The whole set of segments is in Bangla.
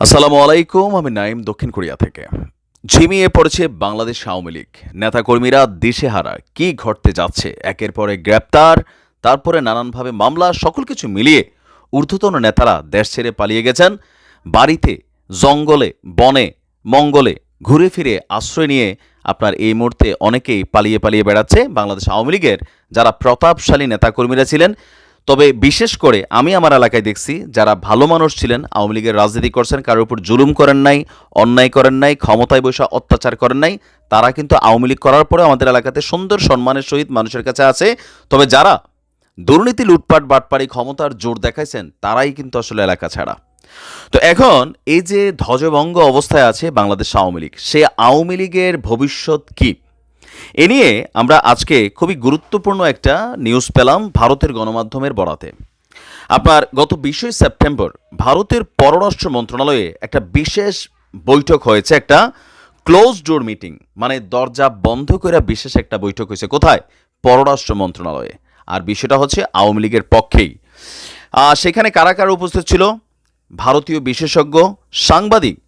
আসসালামু আলাইকুম, আমি নাইম দক্ষিণ কোরিয়া থেকে। ঝিমিয়ে পড়েছে বাংলাদেশ আওয়ামী লীগ। নেতাকর্মীরা দিশেহারা। কি ঘটতে যাচ্ছে? একের পরে গ্রেপ্তার, তারপরে নানানভাবে মামলা, সকল কিছু মিলিয়ে ঊর্ধ্বতন নেতারা দেশ ছেড়ে পালিয়ে গেছেন। বাড়িতে, জঙ্গলে, বনে, মঙ্গলে ঘুরে ফিরে আশ্রয় নিয়ে আপনার এই মুহূর্তে অনেকেই পালিয়ে পালিয়ে বেড়াচ্ছে বাংলাদেশ আওয়ামী লীগের যারা প্রতাপশালী নেতাকর্মীরা ছিলেন। তবে বিশেষ করে আমি আমার এলাকায় দেখছি যারা ভালো মানুষ ছিলেন, আওয়ামী লীগের রাজনীতি করছেন, কারোর উপর জুলুম করেন নাই, অন্যায় করেন নাই, ক্ষমতায় বসে অত্যাচার করেন নাই, তারা কিন্তু আওয়ামী লীগ করার পরে আমাদের এলাকাতে সুন্দর সম্মানের সহিত মানুষের কাছে আছে। তবে যারা দুর্নীতি, লুটপাট, বাটপাড়ি, ক্ষমতার জোর দেখাইছেন, তারাই কিন্তু আসলে এলাকা ছাড়া। তো এখন এই যে ধ্বজভঙ্গ অবস্থায় আছে বাংলাদেশ আওয়ামী লীগ, সে আওয়ামী লীগের ভবিষ্যৎ কী? এ নিয়ে আমরা আজকে খুবই গুরুত্বপূর্ণ একটা নিউজ পেলাম ভারতের গণমাধ্যমের বরাতে। আপনার গত বিশে সেপ্টেম্বর ভারতের পররাষ্ট্র মন্ত্রণালয়ে একটা বিশেষ বৈঠক হয়েছে, একটা ক্লোজ ডোর মিটিং মানে দরজা বন্ধ করে বিশেষ একটা বৈঠক হয়েছে। কোথায়? পররাষ্ট্র মন্ত্রণালয়ে। আর বিষয়টা হচ্ছে আওয়ামী লীগের পক্ষেই। সেখানে কারা কারা উপস্থিত ছিল? ভারতীয় বিশেষজ্ঞ, সাংবাদিক,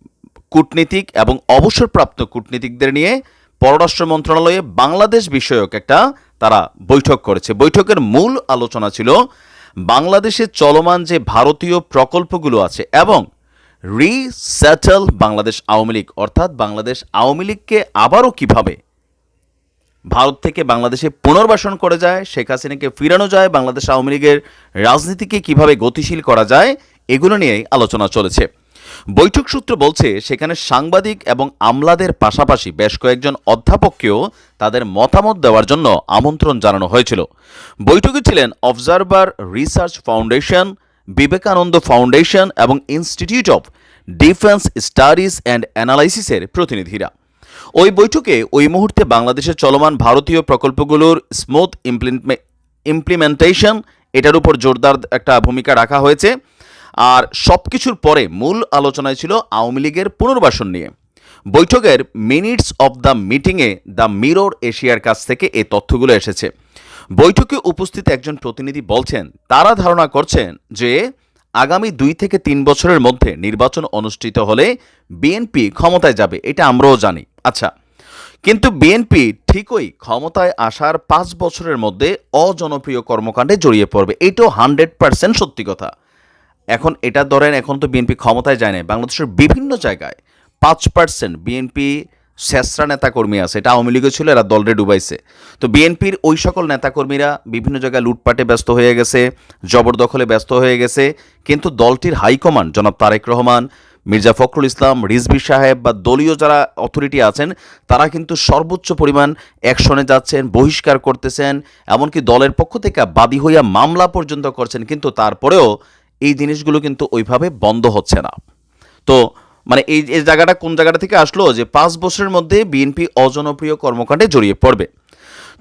কূটনীতিক এবং অবসরপ্রাপ্ত কূটনীতিকদের নিয়ে পররাষ্ট্র মন্ত্রণালয়ে বাংলাদেশ বিষয়ক একটা তারা বৈঠক করেছে। বৈঠকের মূল আলোচনা ছিল বাংলাদেশে চলমান যে ভারতীয় প্রকল্পগুলো আছে এবং রিসেটেল বাংলাদেশ আওয়ামী লীগ, অর্থাৎ বাংলাদেশ আওয়ামী লীগকে আবারও কীভাবে ভারত থেকে বাংলাদেশে পুনর্বাসন করা যায়, শেখ হাসিনাকে ফিরানো যায়, বাংলাদেশ আওয়ামী লীগের রাজনীতিকে কীভাবে গতিশীল করা যায়, এগুলো নিয়েই আলোচনা চলেছে। বৈঠক সূত্র বলছে, সেখানে সাংবাদিক এবং আমলাদের পাশাপাশি বেশ কয়েকজন অধ্যাপককেও তাদের মতামত দেওয়ার জন্য আমন্ত্রণ জানানো হয়েছিল। বৈঠকে ছিলেন observer research foundation Vivekananda foundation এবং institute of defence studies and অ্যানালাইসিসের প্রতিনিধিরা। ওই বৈঠকে ওই মুহূর্তে বাংলাদেশে চলমান ভারতীয় প্রকল্পগুলোর স্মুথ ইমপ্লিমেন্টেশন এটার উপর জোরদার একটা ভূমিকা রাখা হয়েছে। আর সব কিছুর পরে মূল আলোচনায় ছিল আওয়ামী লীগের পুনর্বাসন নিয়ে। বৈঠকের মিনিটস অব দ্য মিটিংয়ে দ্য মিরর এশিয়ার কাছ থেকে এই তথ্যগুলো এসেছে। বৈঠকে উপস্থিত একজন প্রতিনিধি বলছেন, তারা ধারণা করছেন যে আগামী দুই থেকে তিন বছরের মধ্যে নির্বাচন অনুষ্ঠিত হলে বিএনপি ক্ষমতায় যাবে, এটা আমরাও জানি। আচ্ছা কিন্তু বিএনপি ঠিকই ক্ষমতায় আসার পাঁচ বছরের মধ্যে অজনপ্রিয় কর্মকাণ্ডে জড়িয়ে পড়বে, এটাও হান্ড্রেড পার্সেন্ট সত্যি কথা। এখন এটা ধরেন, এখন তো বিএনপি ক্ষমতায় যায় না বাংলাদেশের বিভিন্ন জায়গায় পাঁচ পার্সেন্ট বিএনপি শেষরা নেতাকর্মী আছে। এটা আওয়ামী লীগও ছিল, এরা দলরে ডুবাইছে। তো বিএনপির ওই সকল নেতাকর্মীরা বিভিন্ন জায়গায় লুটপাটে ব্যস্ত হয়ে গেছে, জবরদখলে ব্যস্ত হয়ে গেছে। কিন্তু দলটির হাইকমান্ড জনাব তারেক রহমান, মির্জা ফখরুল ইসলাম, রিজভি সাহেব বা দলীয় যারা অথরিটি আছেন, তারা কিন্তু সর্বোচ্চ পরিমাণ অ্যাকশনে যাচ্ছেন, বহিষ্কার করতেছেন। এমনকি দলের পক্ষ থেকে বাদী হইয়া মামলা পর্যন্ত করছেন। কিন্তু তারপরেও এই জিনিসগুলো কিন্তু ওইভাবে বন্ধ হচ্ছে না। তো মানে এই এই জায়গাটা কোন জায়গাটা থেকে আসলো যে পাঁচ বছরের মধ্যে বিএনপি অজনপ্রিয় কর্মকাণ্ডে জড়িয়ে পড়বে।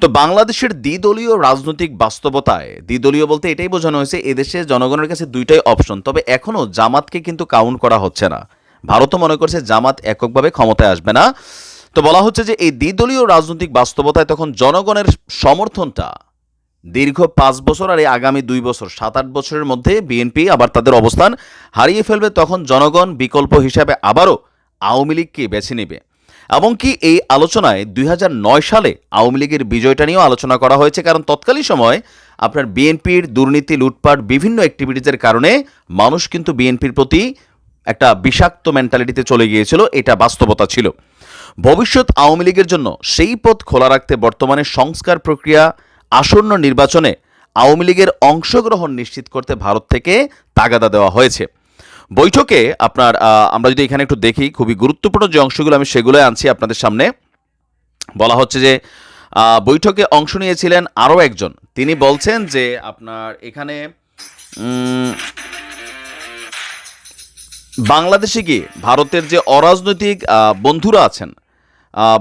তো বাংলাদেশের দ্বিদলীয় রাজনৈতিক বাস্তবতায়, দ্বিদলীয় বলতে এটাই বোঝানো হয়েছে, এদেশে জনগণের কাছে দুইটাই অপশন তবে এখনও জামাতকে কিন্তু কাউন্ট করা হচ্ছে না। ভারতও মনে করছে জামাত এককভাবে ক্ষমতায় আসবে না। তো বলা হচ্ছে যে এই দ্বিদলীয় রাজনৈতিক বাস্তবতায় তখন জনগণের সমর্থনটা দীর্ঘ পাঁচ বছর আর এই আগামী দুই বছর, সাত আট বছরের মধ্যে বিএনপি আবার তাদের অবস্থান হারিয়ে ফেলবে, তখন জনগণ বিকল্প হিসাবে আবারও আওয়ামী লীগকে বেছে নেবে। এমনকি এই আলোচনায় দুই হাজার নয় সালে আওয়ামী লীগের বিজয়টা নিয়েও আলোচনা করা হয়েছে, কারণ তৎকালীন সময় আপনার বিএনপির দুর্নীতি, লুটপাট, বিভিন্ন অ্যাক্টিভিটিজের কারণে মানুষ কিন্তু বিএনপির প্রতি একটা বিষাক্ত মেন্টালিটিতে চলে গিয়েছিল, এটা বাস্তবতা ছিল। ভবিষ্যৎ আওয়ামী লীগের জন্য সেই পথ খোলা রাখতে বর্তমানে সংস্কার প্রক্রিয়া আসন্ন নির্বাচনে আওয়ামী লীগের অংশগ্রহণ নিশ্চিত করতে ভারত থেকে তাগাদা দেওয়া হয়েছে। বৈঠকে আপনার আমরা যদি এখানে একটু দেখি, খুবই গুরুত্বপূর্ণ যে অংশগুলো আমি সেগুলোই আনছি আপনাদের সামনে। বলা হচ্ছে যে বৈঠকে অংশ নিয়েছিলেন আরও একজন। তিনি বলছেন যে আপনার এখানে বাংলাদেশে গিয়ে ভারতের যে অরাজনৈতিক বন্ধুরা আছেন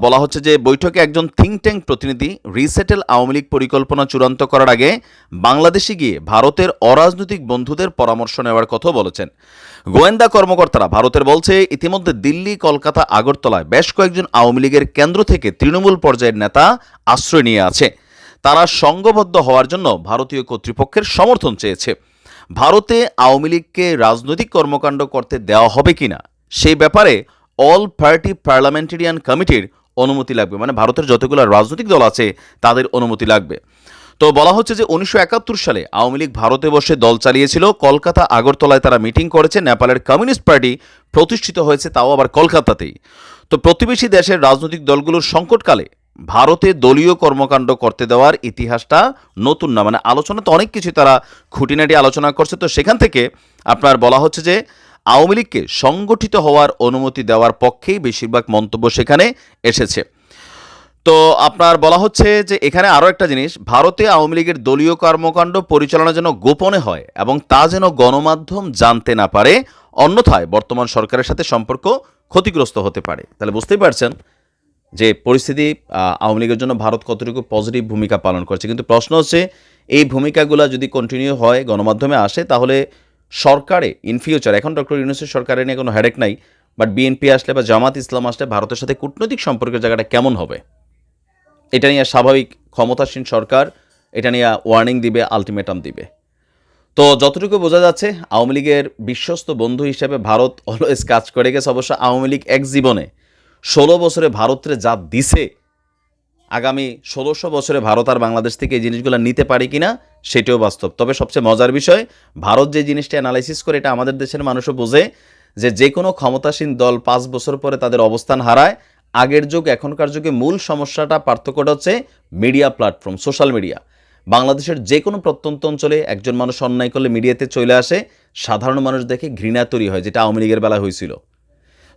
বলা হচ্ছে যে বৈঠকে একজন থিঙ্ক ট্যাঙ্ক প্রতিনিধি রিসেটেল আওয়ামী লীগ পরিকল্পনা চূড়ান্ত করার আগে বাংলাদেশে গিয়ে ভারতের অরাজনৈতিক বন্ধুদের পরামর্শ নেওয়ার কথাও বলেছেন। গোয়েন্দা কর্মকর্তারা ভারতের বলছে, ইতিমধ্যে দিল্লি, কলকাতা, আগরতলায় বেশ কয়েকজন আওয়ামী লীগের কেন্দ্র থেকে তৃণমূল পর্যায়ের নেতা আশ্রয় নিয়ে আছে। তারা সংঘবদ্ধ হওয়ার জন্য ভারতীয় কর্তৃপক্ষের সমর্থন চেয়েছে। ভারতে আওয়ামী লীগকে রাজনৈতিক কর্মকাণ্ড করতে দেওয়া হবে কিনা, সেই ব্যাপারে অল পার্টি পার্লামেন্টারিয়ান কমিটির অনুমতি লাগবে। মানে ভারতের যতগুলো রাজনৈতিক দল আছে, তাদের অনুমতি লাগবে। তো বলা হচ্ছে যে উনিশশো একাত্তর সালে আওয়ামী লীগ ভারতে বসে দল চালিয়েছিল। কলকাতা, আগরতলায় তারা মিটিং করেছে। নেপালের কমিউনিস্ট পার্টি প্রতিষ্ঠিত হয়েছে, তাও আবার কলকাতাতেই। তো প্রতিবেশী দেশের রাজনৈতিক দলগুলোর সংকটকালে ভারতে দলীয় কর্মকাণ্ড করতে দেওয়ার ইতিহাসটা নতুন না। মানে আলোচনা তো অনেক কিছু তারা খুঁটিনাটি আলোচনা করছে। তো সেখান থেকে আপনার বলা হচ্ছে যে আওয়ামী লীগকে সংগঠিত হওয়ার অনুমতি দেওয়ার পক্ষেই বেশিরভাগ মন্তব্য সেখানে এসেছে। তো আপনার বলা হচ্ছে যে এখানে আরও একটা জিনিস, ভারতে আওয়ামী লীগের দলীয় কর্মকাণ্ড পরিচালনা যেন গোপনে হয় এবং তা যেন গণমাধ্যম জানতে না পারে, অন্যথায় বর্তমান সরকারের সাথে সম্পর্ক ক্ষতিগ্রস্ত হতে পারে। তাহলে বুঝতেই পারছেন যে পরিস্থিতি আওয়ামী লীগের জন্য ভারত কতটুকু পজিটিভ ভূমিকা পালন করছে। কিন্তু প্রশ্ন হচ্ছে, এই ভূমিকাগুলো যদি কন্টিনিউ হয়, গণমাধ্যমে আসে, তাহলে সরকারে ইন ফিউচার এখন ডক্টর ইউনুসের সরকারে নিয়ে কোনো হেডেক নাই বাট বিএনপি আসলে বা জামাত ইসলাম আসলে ভারতের সাথে কূটনৈতিক সম্পর্কের জায়গাটা কেমন হবে? এটা নিয়ে স্বাভাবিক ক্ষমতাসীন সরকার, এটা নিয়ে ওয়ার্নিং দিবে আলটিমেটাম দিবে। তো যতটুকু বোঝা যাচ্ছে, আওয়ামী লীগের বিশ্বস্ত বন্ধু হিসেবে ভারত অলওয়েজ কাজ করে গেছে, অবশ্য আওয়ামী লীগ এক জীবনে। ষোলো বছরে ভারতরে যা দিছে, আগামী ষোলোশো বছরে ভারত আর বাংলাদেশ থেকে এই জিনিসগুলো নিতে পারে কিনা সেটাও বাস্তব। তবে সবচেয়ে মজার বিষয়, ভারত যে জিনিসটা অ্যানালাইসিস করে, এটা আমাদের দেশের মানুষও বোঝে যে যে কোনো ক্ষমতাসীন দল পাঁচ বছর পরে তাদের অবস্থান হারায়। আগের যুগ, এখনকার যুগে মূল সমস্যাটা, পার্থক্যটা হচ্ছে মিডিয়া প্ল্যাটফর্ম সোশ্যাল মিডিয়া বাংলাদেশের যে কোনো প্রত্যন্ত অঞ্চলে একজন মানুষ অন্যায় করলে মিডিয়াতে চলে আসে, সাধারণ মানুষ দেখে ঘৃণা তৈরি হয়, যেটা আওয়ামী লীগের বেলা হয়েছিল।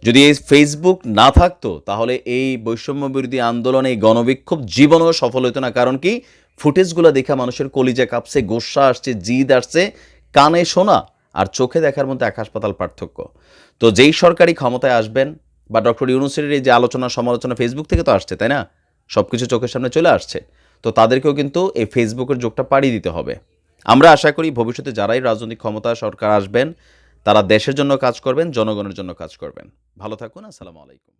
যদি এই ফেসবুক না থাকতো, তাহলে এই বৈষম্য বিরোধী আন্দোলন, এই গণবিক্ষোভ জীবনেও সফল হতো না। কারণ কি? ফুটেজগুলো দেখা মানুষের কলিজা কাঁপছে, গোসা আসছে, জিদ আসছে, কানে শোনা আর চোখে দেখার মধ্যে আকাশ পাতাল পার্থক্য। তো যেই সরকারি ক্ষমতায় আসবেন বা ডক্টর ইউনুসের এই যে আলোচনা সমালোচনা ফেসবুক থেকে তো আসছে, তাই না? সব কিছু চোখের সামনে চলে আসছে। তো তাদেরকেও কিন্তু এই ফেসবুকের যোগটা পাড়ি দিতে হবে। আমরা আশা করি ভবিষ্যতে যারাই রাজনৈতিক ক্ষমতা সরকার আসবেন, তারা দেশের জন্য কাজ করবেন, জনগণের জন্য কাজ করবেন। ভালো থাকুন, আসসালামু আলাইকুম।